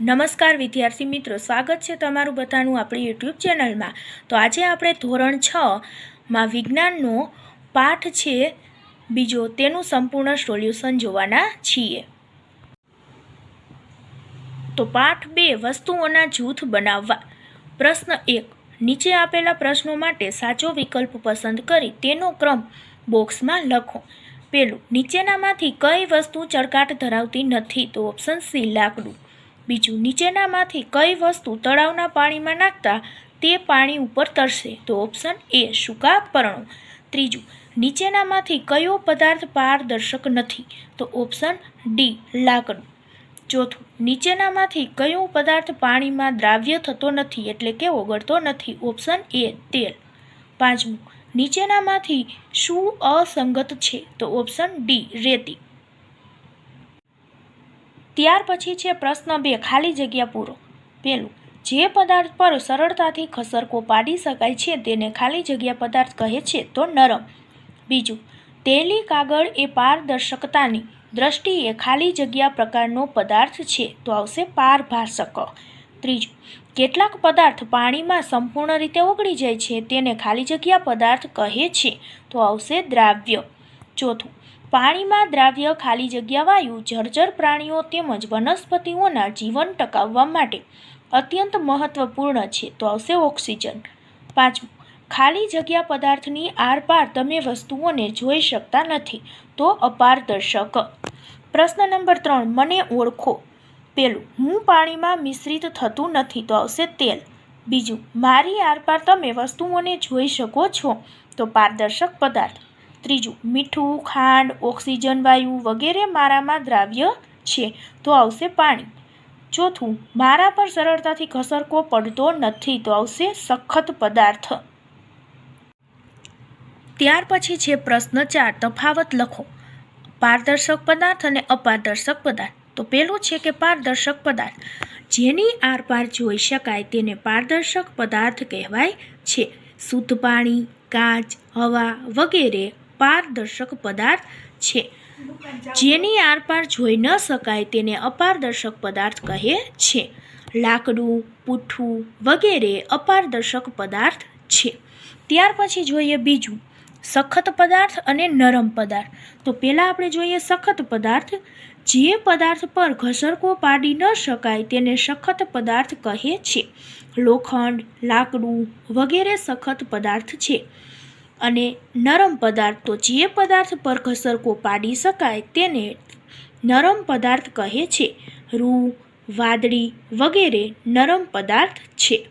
નમસ્કાર વિદ્યાર્થી મિત્રો, સ્વાગત છે તમારું બધાનું આપણી યુટ્યુબ ચેનલમાં. તો આજે આપણે ધોરણ છ માં વિજ્ઞાનનો પાઠ છે બીજો, તેનું સંપૂર્ણ સોલ્યુશન જોવાના છીએ. તો પાઠ બે, વસ્તુઓના જૂથ બનાવવા. પ્રશ્ન એક, નીચે આપેલા પ્રશ્નો માટે સાચો વિકલ્પ પસંદ કરી તેનો ક્રમ બોક્સમાં લખો. પેલું, નીચેનામાંથી કઈ વસ્તુ ચળકાટ ધરાવતી નથી તો ઓપ્શન સી, લાકડું. બીજું નીચેનામાંથી કઈ વસ્તુ તળાવના પાણીમાં નાખતા તે પાણી ઉપર તરશે. તો ઓપ્શન એ સૂકા પર્ણો. ત્રીજું, નીચેનામાંથી કયો પદાર્થ પારદર્શક નથી? તો ઓપ્શન ડી, લાકડું. ચોથું, નીચેનામાંથી કયો પદાર્થ પાણીમાં દ્રાવ્ય થતો નથી એટલે કે ઓગળતો નથી? ઓપ્શન એ, તેલ. પાંચમું, નીચેનામાંથી શું અસંગત છે? તો ઓપ્શન ડી, રેતી. ત્યાર પછી છે પ્રશ્ન બે, ખાલી જગ્યા પૂરો. પહેલું, જે પદાર્થ પર સરળતાથી ખસરકો પાડી શકાય છે તેને ખાલી જગ્યા પદાર્થ કહે છે તો નરમ. બીજું, તેલી કાગળ એ પારદર્શકતાની દ્રષ્ટિએ ખાલી જગ્યા પ્રકારનો પદાર્થ છે તો આવશે પારભાષક. ત્રીજું, કેટલાક પદાર્થ પાણીમાં સંપૂર્ણ રીતે ઓગળી જાય છે તેને ખાલી જગ્યા પદાર્થ કહે છે તો આવશે દ્રાવ્ય. ચોથું પાણીમાં દ્રાવ્ય ખાલી જગ્યા વાયુ જળચર પ્રાણીઓ તેમજ વનસ્પતિઓના જીવન ટકાવવા માટે અત્યંત મહત્વપૂર્ણ છે. તો આવશે ઓક્સિજન. પાંચમું, ખાલી જગ્યા પદાર્થની આરપાર તમે વસ્તુઓને જોઈ શકતા નથી. તો અપારદર્શક. પ્રશ્ન નંબર ત્રણ, મને ઓળખો. પેલું, હું પાણીમાં મિશ્રિત થતું નથી. તો આવશે તેલ. બીજું, મારી આરપાર તમે વસ્તુઓને જોઈ શકો છો. તો પારદર્શક પદાર્થ. ત્રીજું, મીઠું, ખાંડ, ઓક્સિજન, વાયુ વગેરે મારામાં દ્રાવ્ય છે, તો આવશે પાણી. ચોથું, મારા પર સરળતાથી ઘસરકો પડતો નથી, તો આવશે સખત પદાર્થ. ત્યાર પછી છે પ્રશ્ન ચાર, તફાવત લખો. પારદર્શક પદાર્થ અને અપારદર્શક પદાર્થ. તો પેલું છે કે પારદર્શક પદાર્થ. જેની આરપાર જોઈ શકાય તેને પારદર્શક પદાર્થ કહેવાય છે. શુદ્ધ પાણી, કાચ, હવા વગેરે પારદર્શક પદાર્થ છે. જેની આરપાર જોઈ ન શકાય તેને અપારદર્શક પદાર્થ કહે છે. લાકડું પૂઠું વગેરે અપારદર્શક પદાર્થ છે. ત્યાર પછી જોઈએ બીજું, સખત પદાર્થ અને નરમ પદાર્થ. તો પહેલાં આપણે જોઈએ સખત પદાર્થ. જે પદાર્થ પર ઘસરકો પાડી ન શકાય તેને સખત પદાર્થ કહે છે. લોખંડ, લાકડું વગેરે સખત પદાર્થ છે. અને નરમ પદાર્થ તો જે પદાર્થ પર ઘસરકો પાડી શકાય તેને નરમ પદાર્થ કહે છે. રૂ, વાદળી વગેરે નરમ પદાર્થ છે.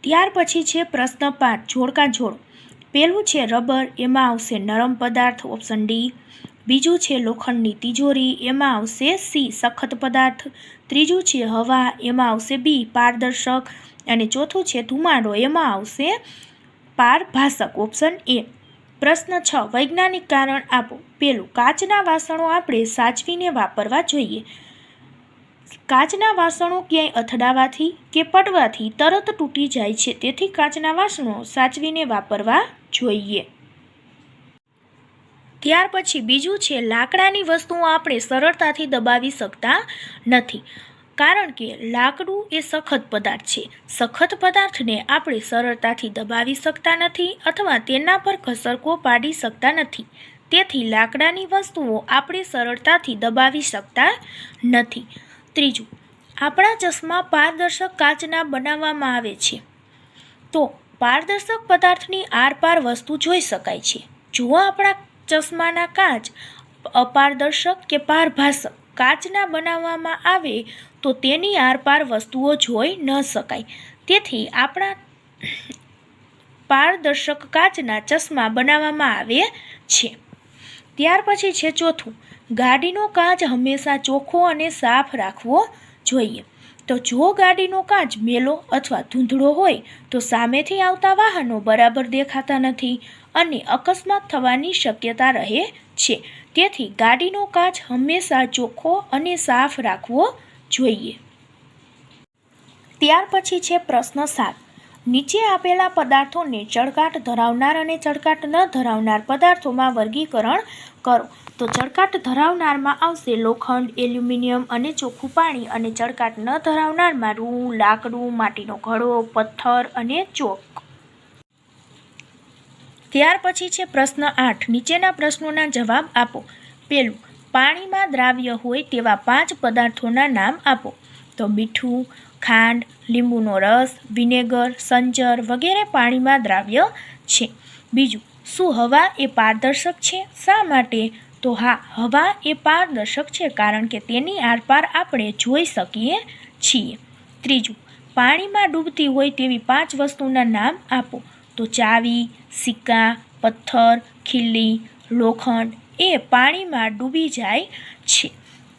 ત્યાર પછી છે પ્રશ્ન પાંચ, જોડકા જોડ. પહેલું છે રબર, એમાં આવશે નરમ પદાર્થ, ઓપ્શન ડી. બીજું છે લોખંડની તિજોરી, એમાં આવશે સી, સખત પદાર્થ. ત્રીજું છે હવા, એમાં આવશે બી, પારદર્શક. અને ચોથું છે ધુમાડો, એમાં આવશે પારભાષક ઓપ્શન એ પ્રશ્ન છ, વૈજ્ઞાનિક કારણ આપો. પેલું કાચના વાસણો આપણે સાચવીને વાપરવા જોઈએ. કાચના વાસણો ક્યાંય અથડાવાથી કે પડવાથી તરત તૂટી જાય છે, તેથી કાચના વાસણો સાચવીને વાપરવા જોઈએ. ત્યાર પછી બીજું છે, લાકડાની વસ્તુઓ આપણે સરળતાથી દબાવી શકતા નથી. કારણ કે લાકડું એ સખત પદાર્થ છે. સખત પદાર્થને આપણે સરળતાથી દબાવી શકતા નથી અથવા તેના પર ઘસરકો પાડી શકતા નથી. તેથી લાકડાની વસ્તુઓ આપણે સરળતાથી દબાવી શકતા નથી. ત્રીજું, આપણા ચશ્મા પારદર્શક કાચના બનાવવામાં આવે છે. તો પારદર્શક પદાર્થની આરપાર વસ્તુ જોઈ શકાય છે. જો આપણા ચશ્માના કાચ અપારદર્શક કે પારભાષક કાચના બનાવવામાં આવે તો તેની આરપાર વસ્તુઓ જોઈ ન શકાય. તેથી આપણા પારદર્શક કાચના ચશ્મા બનાવવામાં આવે છે. ત્યાર પછી છે ચોથું, ગાડીનો કાચ હંમેશા ચોખ્ખો અને સાફ રાખવો જોઈએ. તો જો ગાડીનો કાચ મેલો અથવા ધૂંધળો હોય, તો સામેથી આવતા વાહનો બરાબર દેખાતા નથી અને અકસ્માત થવાની શક્યતા રહે છે. તેથી ગાડીનો કાચ હંમેશા ચોખ્ખો અને સાફ રાખવો જોઈએ. ત્યાર પછી છે પ્રશ્ન સાત. નીચે આપેલા પદાર્થોને ચળકાટ ધરાવનાર અને ચળકાટ ન ધરાવનાર પદાર્થોમાં વર્ગીકરણ કરો. તો ચળકાટ ધરાવનારમાં આવશે લોખંડ, એલ્યુમિનિયમ અને ચોખ્ખું પાણી અને ચળકાટ ન ધરાવનારમાં રૂ, લાકડું, માટીનો ઘડો, પથ્થર અને ચોક. ત્યાર પછી છે પ્રશ્ન આઠ. નીચેના પ્રશ્નોના જવાબ આપો. પેલું પાણીમાં દ્રાવ્ય હોય તેવા પાંચ પદાર્થોના નામ આપો. તો મીઠું, ખાંડ, લીંબુનો રસ, વિનેગર સંચર વગેરે પાણીમાં દ્રાવ્ય છે. બીજું, શું હવા એ પારદર્શક છે? શા માટે? તો હા, હવા એ પારદર્શક છે કારણ કે તેની આરપાર આપણે જોઈ શકીએ છીએ. ત્રીજું, પાણીમાં ડૂબતી હોય તેવી પાંચ વસ્તુના નામ આપો. તો ચાવી, સિક્કા, પથ્થર, ખીલ્લી, લોખંડ એ પાણીમાં ડૂબી જાય છે.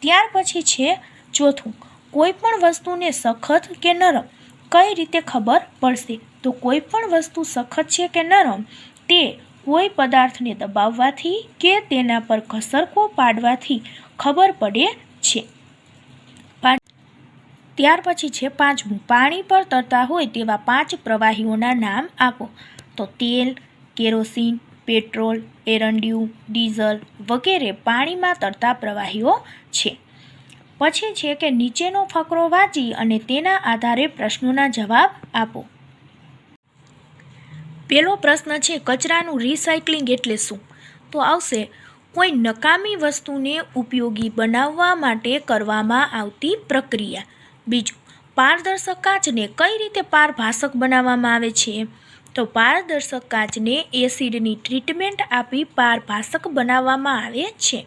ત્યાર પછી છે ચોથું, કોઈ પણ વસ્તુને સખત કે નરમ? કઈ રીતે ખબર પડશે? તો કોઈ પણ વસ્તુ સખત છે કે નરમ, તે કોઈ પદાર્થને દબાવવાથી કે તેના પર ઘસરકો પાડવાથી ખબર પડે છે. ત્યાર પછી છે પાંચમું, પાણી પર તરતા હોય તેવા પાંચ પ્રવાહીઓના નામ આપો. તો તેલ, કેરોસીન પેટ્રોલ, એરંડિયું, ડીઝલ વગેરે પાણીમાં તરતા પ્રવાહીઓ છે. પછી છે કે નીચેનો ફકરો વાંચી અને તેના આધારે પ્રશ્નોના જવાબ આપો. પહેલો પ્રશ્ન છે, કચરાનું રિસાયકલિંગ એટલે શું? તો આવશે, કોઈ નકામી વસ્તુને ઉપયોગી બનાવવા માટે કરવામાં આવતી પ્રક્રિયા. બીજું, પારદર્શક કાચને કઈ રીતે પારભાષક બનાવવામાં આવે છે? તો પારદર્શક કાચને એસિડની ટ્રીટમેન્ટ આપી પારભાસક બનાવવામાં આવે છે.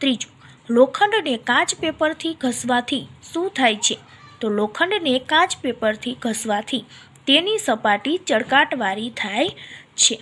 ત્રીજું, લોખંડને કાચ પેપરથી ઘસવાથી શું થાય છે? તો લોખંડને કાચ પેપરથી ઘસવાથી તેની સપાટી ચળકાટવાળી થાય છે.